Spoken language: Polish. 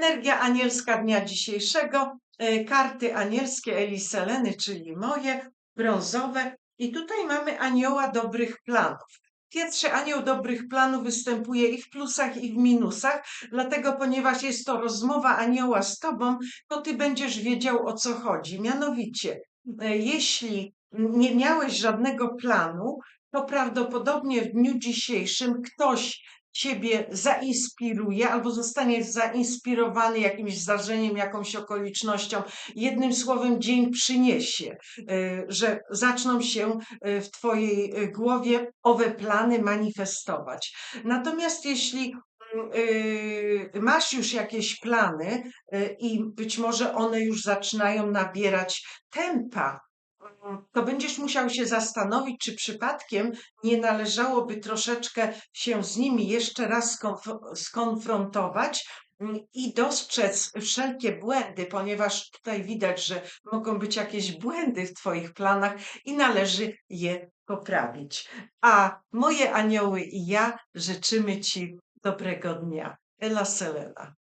Energia anielska dnia dzisiejszego, e, karty anielskie Eli Seleny, czyli moje, brązowe. I tutaj mamy anioła dobrych planów. Pierwszy anioł dobrych planów występuje i w plusach, i w minusach, dlatego ponieważ jest to rozmowa anioła z tobą, to ty będziesz wiedział o co chodzi. Mianowicie, e, jeśli nie miałeś żadnego planu, to prawdopodobnie w dniu dzisiejszym ktoś ciebie zainspiruje albo zostaniesz zainspirowany jakimś zdarzeniem, jakąś okolicznością. Jednym słowem, dzień przyniesie, e, że zaczną się e, w Twojej e, głowie owe plany manifestować. Natomiast jeśli mm, masz już jakieś plany i być może one już zaczynają nabierać tempa, to będziesz musiał się zastanowić, czy przypadkiem nie należałoby troszeczkę się z nimi jeszcze raz skonf- skonfrontować mm, i dostrzec wszelkie błędy, ponieważ tutaj widać, że mogą być jakieś błędy w Twoich planach i należy je poprawić. A moje anioły i ja życzymy Ci dobrego dnia. Ela Selena.